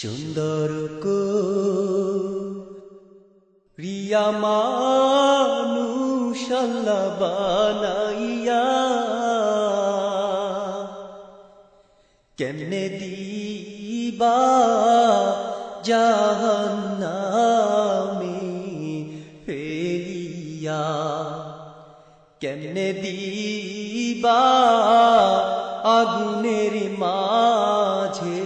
সুন্দর কো রিয়া মানুষাল্লা বানাইয়া কেমনে দিবা জাহান্নামে ফেলিয়া? কেমনে দিবা আগুনের মাঝে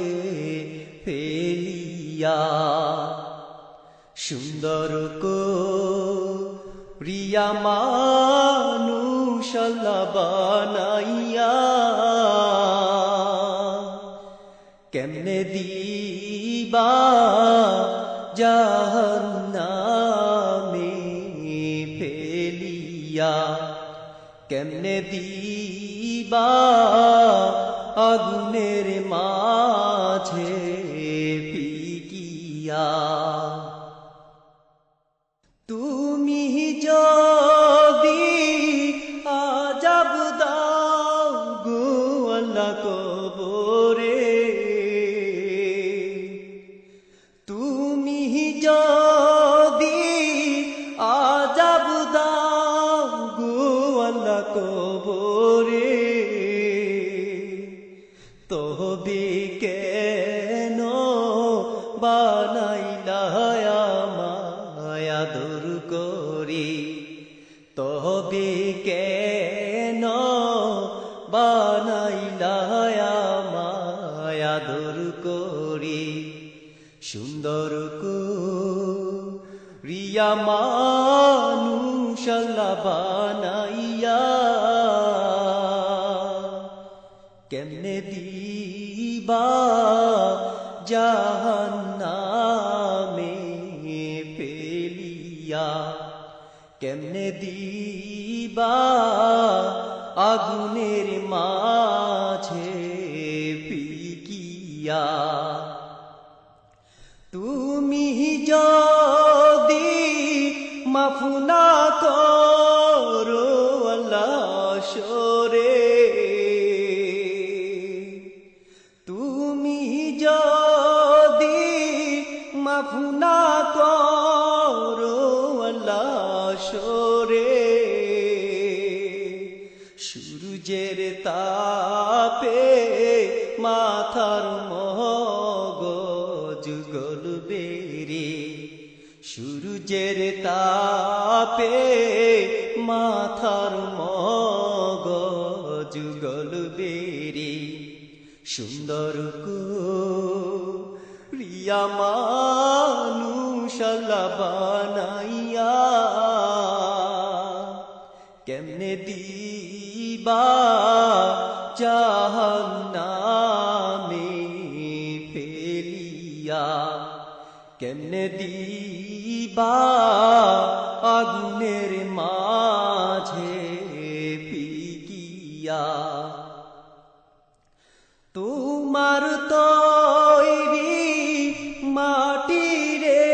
ফেলিয়া সুন্দর কো প্রিয়া মানুষাল্লা বানাইয়া। কেমনে দিবা জাহান্নামে ফেলিয়া? কেমনে দিবা আগুনের মাঝে তবে কেন বানাইলা মায়া দূর করি? তবে কেন বানাইলা মায়া দূর করি? সুন্দর কো রিয়া মানুষাল্লা বানাইয়া কেমনে দিবা জাহান্নামে ফেলিয়া কেমনে দিবা আগুনের সূর্যের তাপে মাথার মগজ গলবে রে। সূর্যের তাপে মাথার মগজ গলবে রে। সুন্দর কো রিয়া মানুষাল্লা বানাইয়া, কেমনে দিবা জাহান্নামে ফেলিয়া। কেমনে দিবা আগুনের মাঝে ফিকিয়া? তোমার তৈরি মাটি রে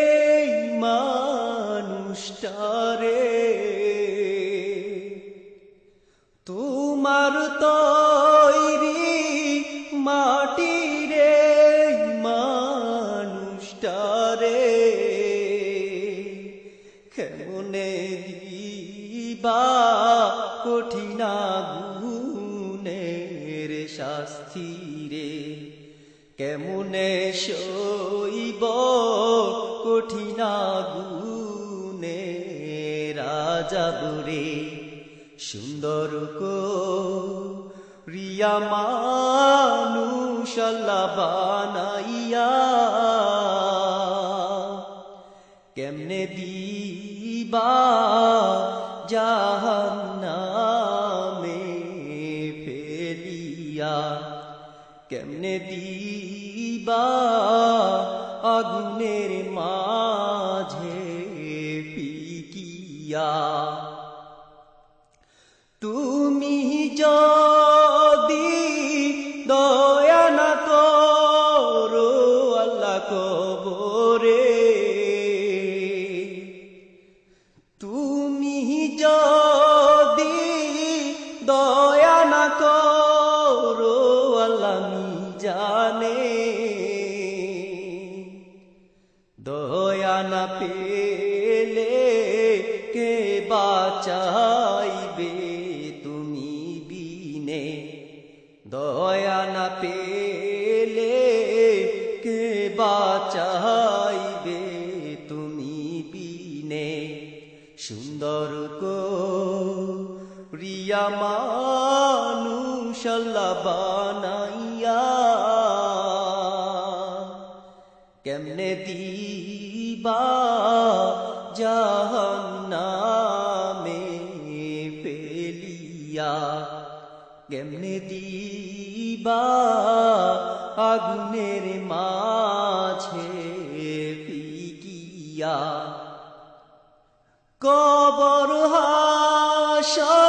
মানুষটারে মানুষটারে কেমনে দিবা কঠিনা গুণের শাস্তি রে? কেমনে সইব কঠিনা গুনে রাজা বুড়ে সুন্দর কো রিয়া মানুষাল্লা বানাইয়া কেমনে দিবা জাহান্নামে ফেলিয়া? কেমনে দিবা আগুনের মাঝে ফিকিয়া তুমি যদি দয়া না করো, আল্লাহ করো আল্লাহ জানে পেলে কে বাঁচাইবে তুমি বিনে? দয়া না পেলে কে বাঁচাইবে তুমি বিনে? সুন্দর কো রিয়া মানুষল্লা বানাইয়া কেমনে দিবা জাহান্নামে ফেলিয়া? কেমনে দিবা আগুনের মাঝে ফিকিয়া? কবর হাসর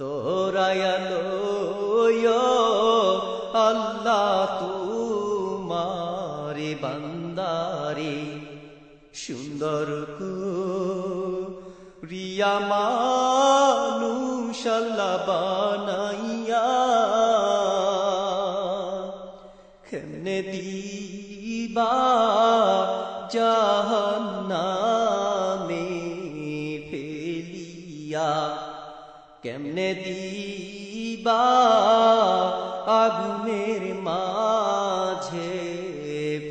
তোরায়ালো আল্লাহ তোমারে বান্দারে। সুন্দর রিয়া মানুষাল্লা বানাইয়া কেমনে দিবা জাহান্নামে ফেলিয়া। কেমনে দিবা আগুনের মাঝে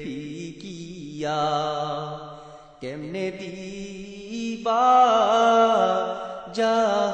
ফিকিয়া? কেমনে দিবা জাহান্নামে